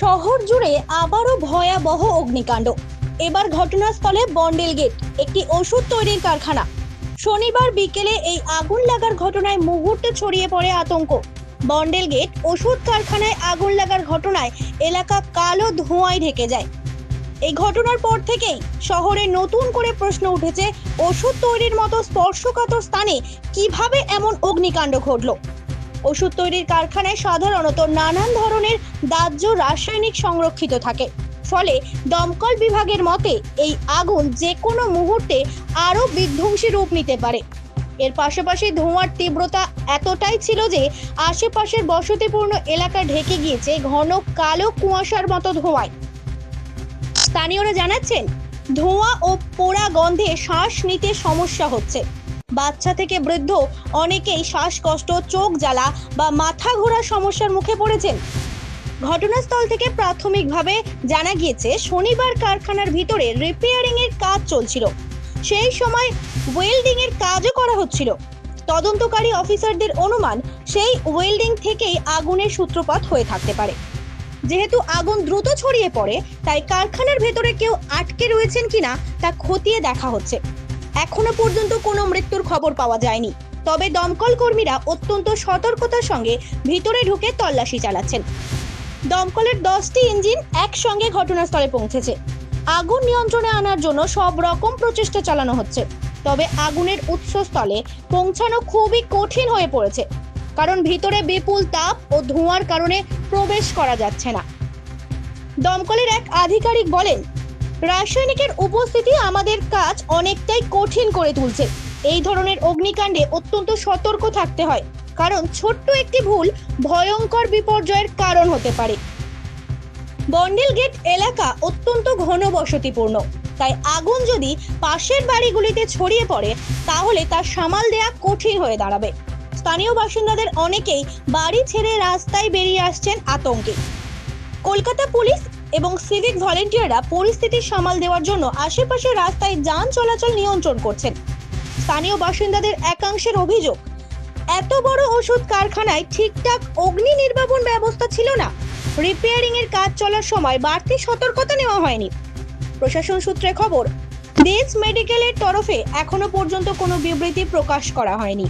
শহর জুড়ে আবারও ভয়াবহ অগ্নিকাণ্ড। এবার ঘটনাস্থলে বন্ডেল গেট একটি ওষুধ তৈরির কারখানা। শনিবার বিকেলে এই আগুন লাগার ঘটনায় মুহূর্তে ছড়িয়ে পড়ে আতঙ্ক। বন্ডেল গেট ওষুধ কারখানায় আগুন লাগার ঘটনায় এলাকা কালো ধোঁয়ায় ঢেকে যায়। এই ঘটনার পর থেকেই শহরে নতুন করে প্রশ্ন উঠেছে, ওষুধ তৈরির মতো স্পর্শকাতর স্থানে কীভাবে এমন অগ্নিকাণ্ড ঘটলো? ওষুধ তৈরির কারখানায় সাধারণত নানান ধরনের দাহ্য রাসায়নিক সংরক্ষিত থাকে। ফলে দমকল বিভাগের মতে, এই আগুন যে কোনো মুহূর্তে আরও বিধ্বংসী রূপ নিতে পারে। এর পাশাপাশি ধোঁয়ার তীব্রতা এতটাই ছিল যে, আশেপাশের বসতিপূর্ণ এলাকা ঢেকে গিয়েছে ঘন কালো কুয়াশার মতো ধোঁয়ায়। স্থানীয়রা জানাচ্ছেন, ধোঁয়া ও পোড়া গন্ধে শ্বাস নিতে সমস্যা হচ্ছে। বাচ্চা থেকে বৃদ্ধ অনেকেই শ্বাসকষ্ট, চোখ জ্বালা বা মাথা ঘোরার সমস্যার মুখে পড়েছেন। ঘটনাস্থল থেকে প্রাথমিকভাবে জানা গিয়েছে, শনিবার কারখানার ভিতরে রিপেয়ারিং এর কাজ চলছিল। সেই সময় ওয়েল্ডিং এর কাজও করা হচ্ছিল। তদন্তকারী অফিসারদের অনুমান, সেই ওয়েল্ডিং থেকেই আগুনের সূত্রপাত হয়ে থাকতে পারে। যেহেতু আগুন দ্রুত ছড়িয়ে পড়ে, তাই কারখানার ভেতরে কেউ আটকে রয়েছেন কিনা তা খতিয়ে দেখা হচ্ছে। এখনও পর্যন্ত কোনো মৃত্যুর খবর পাওয়া যায়নি। তবে দমকল কর্মীরা অত্যন্ত সতর্কতার সঙ্গে ভিতরে ঢুকে তল্লাশি চালাচ্ছেন। দমকলের দশটি ইঞ্জিন একসঙ্গে ঘটনাস্থলে পৌঁছেছে। আগুন নিয়ন্ত্রণে আনার জন্য সব রকম প্রচেষ্টা চালানো হচ্ছে। তবে আগুনের উৎসস্থলে পৌঁছানো খুবই কঠিন হয়ে পড়েছে। কারণ ভিতরে বিপুল তাপ ও ধোঁয়ার কারণে প্রবেশ করা যাচ্ছে না। দমকলের এক আধিকারিক বলেন রাসায়নিকের উপস্থিতি আমাদের কাজ অনেকটাই কঠিন করে তুলছে। এই ধরনের অগ্নিকাণ্ডে অত্যন্ত সতর্ক থাকতে হয়, কারণ ছোট্ট একটি ভুল ভয়ঙ্কর বিপর্যয়ের কারণ হতে পারে। বন্ডেল গেট এলাকা অত্যন্ত ঘন বসতিপূর্ণ তাই আগুন যদি পাশের বাড়িগুলিতে ছড়িয়ে পড়ে, তাহলে তা সামাল দেয়া কঠিন হয়ে দাঁড়াবে। স্থানীয় বাসিন্দাদের অনেকেই বাড়ি ছেড়ে রাস্তায় বেরিয়ে আসছেন আতঙ্কে। কলকাতা পুলিশ এবং সিভিক ভলেন্টিয়াররা পরিস্থিতি সামাল দেওয়ার জন্য আশেপাশের রাস্তায় যান চলাচল নিয়ন্ত্রণ করছেন। স্থানীয় বাসিন্দাদের একাংশের অভিযোগ, এত বড় ওষুধ কারখানায় ঠিকঠাক অগ্নি নির্বাপন ব্যবস্থা ছিল না। রিপেয়ারিং এর কাজ চলার সময় বাড়তি সতর্কতা নেওয়া হয়নি। প্রশাসন সূত্রে খবর, দেশ মেডিকেলের তরফে এখনও পর্যন্ত কোনো বিবৃতি প্রকাশ করা হয়নি।